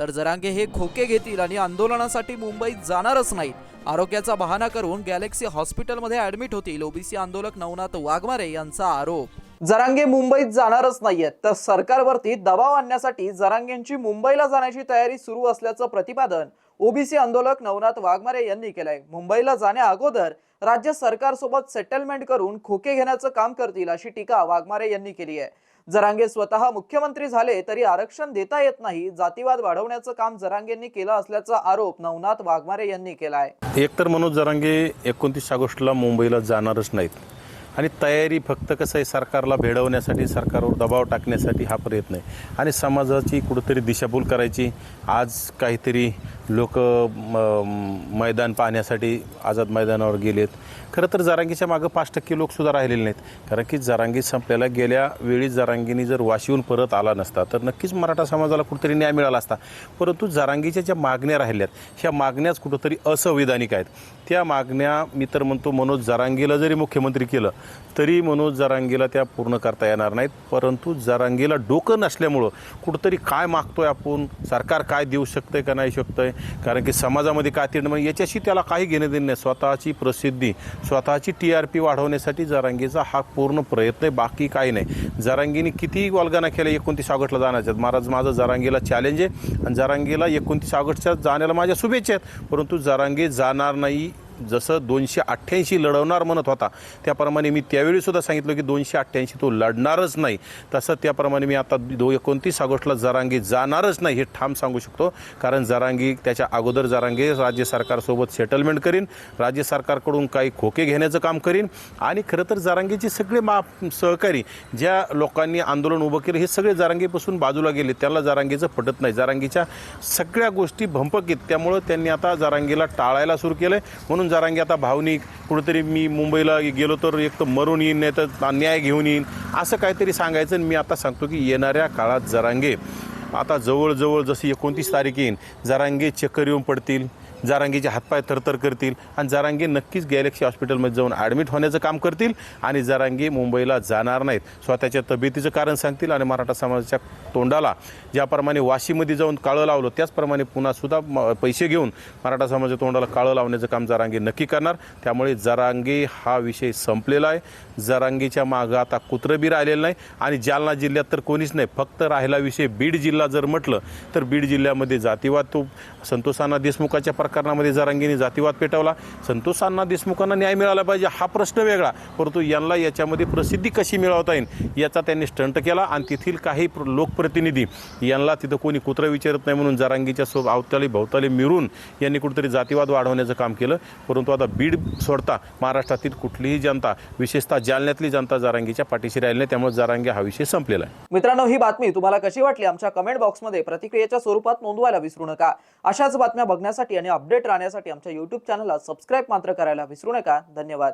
तर जरांगे हे खोके घेतील आणि आंदोलनासाठी मुंबईत जाणारच नाहीत. आरोग्याचा बहाणा करून गॅलेक्सी हॉस्पिटलमध्ये ऍडमिट होतील. ओबीसी आंदोलक नवनाथ वाघमारे यांचा आरोप. जरांगे मुंबईत जाणारच नाहीयेत. तर सरकारवरती दबाव आणण्यासाठी जरांगेंची मुंबईला जाण्याची तयारी सुरू असल्याचं प्रतिपादन ओबीसी आंदोलक नवनाथ वाघमारे यांनी केलंय. मुंबईला जाण्या अगोदर राज्य सरकारसोबत सेटलमेंट करून खोके घेण्याचं काम करतील अशी टीका वाघमारे यांनी केली आहे. जरांगे स्वतः मुख्यमंत्री झाले तरी आरक्षण देता येत नाही. जातीवाद वाढवण्याचं काम जरांगेंनी केलं असल्याचा आरोप नवनाथ वाघमारे यांनी केलाय. एकतर मनोज जरांगे एकोणतीस ऑगस्टला मुंबईला जाणारच नाहीत. आणि तयारी फक्त कसं आहे सरकारला भेडवण्यासाठी सरकारवर दबाव टाकण्यासाठी हा प्रयत्न आहे. आणि समाजाची कुठंतरी दिशाभूल करायची आज काहीतरी लोक मैदान पाहण्यासाठी आझाद मैदानावर गेलेत. खरं तर जरांगीच्या मागं पाच टक्के लोकसुद्धा राहिलेले नाहीत. कारण की जरांगी संपल्याला गेल्या वेळी जरांगीनी जर वाशीहून परत आला नसता तर नक्कीच मराठा समाजाला कुठेतरी न्याय मिळाला असता. परंतु जरांगीच्या ज्या मागण्या राहिल्यात ह्या मागण्याच कुठंतरी असंविधानिक आहेत. त्या मागण्या मी तर म्हणतो मनोज जरांगीला जरी मुख्यमंत्री केलं तरी मनोज जरांगीला त्या पूर्ण करता येणार नाहीत. परंतु जरांगीला डोकं नसल्यामुळं कुठंतरी काय मागतोय आपण सरकार काय देऊ शकतंय का नाही शकतंय कारण की समाजामध्ये काय तीर्ण म्हणजे याच्याशी त्याला काही घेणं देणं नाही. स्वतःची प्रसिद्धी स्वतःची टी आर पी वाढवण्यासाठी जरांगीचा हा पूर्ण प्रयत्न आहे बाकी काही नाही. जरांगीने किती वल्गना केल्या एकोणतीस ऑगस्टला जाण्याच्यात महाराज माझं जरांगीला चॅलेंज आहे आणि जरांगीला एकोणतीस ऑगस्टच्या जाण्याला माझ्या शुभेच्छा आहेत. परंतु जरांगी जाणार नाही जसं दोनशे अठ्ठ्याऐंशी लढवणार म्हणत होता त्याप्रमाणे मी त्यावेळी सुद्धा सांगितलं की दोनशे अठ्ठ्याऐंशी तो लढणारच नाही. तसं त्याप्रमाणे मी आता दो एकोणतीस ऑगस्टला जरांगी जाणारच नाही हे ठाम सांगू शकतो. कारण जरांगी त्याच्या अगोदर जरांगी राज्य सरकारसोबत सेटलमेंट करीन राज्य सरकारकडून काही खोके घेण्याचं काम करीन आणि खरं तर जरांगीचे सगळे मा सहकारी ज्या लोकांनी आंदोलन उभं केलं हे सगळे जारांगीपासून बाजूला गेले. त्याला जारांगीचं पटत नाही. जारांगीच्या सगळ्या गोष्टी भंपकीत त्यामुळं त्यांनी आता जारांगीला टाळायला सुरू केलं म्हणून जरांगी. आता भावनिक कुठेतरी मी मुंबईला गेलो तर एक तर मरून येईन नाही तर न्याय घेऊन येईन. असं काहीतरी सांगायचं आणि मी आता सांगतो की येणाऱ्या काळात जरांगे आता जवळजवळ जशी एकोणतीस तारीख येईन जरांगे चक्कर येऊन पडतील. जारांगीचे हातपाय थरथर करतील आणि जारांगे नक्कीच गॅलेक्सी हॉस्पिटलमध्ये जाऊन ॲडमिट होण्याचं काम करतील आणि जारांगे मुंबईला जाणार नाहीत. स्वतःच्या तब्येतीचं कारण सांगतील आणि मराठा समाजाच्या तोंडाला ज्याप्रमाणे वाशीमध्ये जाऊन काळं लावलं त्याचप्रमाणे पुन्हा सुद्धा म- पैसे घेऊन मराठा समाजाच्या तोंडाला काळं लावण्याचं काम जारांगी नक्की करणार. त्यामुळे जरांगे हा विषय संपलेला आहे. जरांगेच्या मागं आता कुत्रं बी राहिलेलं नाही आणि जालना जिल्ह्यात तर कोणीच नाही. फक्त राहिला विषय बीड जिल्हा जर म्हटलं तर बीड जिल्ह्यामध्ये जातीवाद तो संतोषाना देशमुखाच्या प्रकार प्रकरणामध्ये जरांगीने जातीवाद पेटवला. संतोषांना देशमुखांना न्याय मिळाला पाहिजे हा प्रश्न वेगळा. परंतु यांना याच्यामध्ये प्रसिद्धी कशी मिळवता येईल याचा त्यांनी स्टंट केला. आणि तेथील काही प्र- लोकप्रतिनिधी यांना तिथं कोणी कुत्रं विचारत नाही म्हणून जरांगीच्या सो अवताली भोवताली मिरून यांनी कुठेतरी जातीवाद वाढवण्याचं काम केलं. परंतु आता बीड सोडता महाराष्ट्रातील कुठलीही जनता विशेषतः जालन्यातली जनता जारांगीच्या पाठीशी राहिली नाही. त्यामुळे जारांगी हा विषय संपलेला आहे. मित्रांनो ही बातमी तुम्हाला कशी वाटली? आमच्या कमेंट बॉक्समध्ये प्रतिक्रियेच्या स्वरूपात नोंदवायला विसरू नका. अशाच बातम्या बघण्यासाठी आणि अपडेट राहण्यासाठी आमच्या यूट्यूब चॅनलला सबस्क्राईब मात्र करायला विसरू नका. धन्यवाद.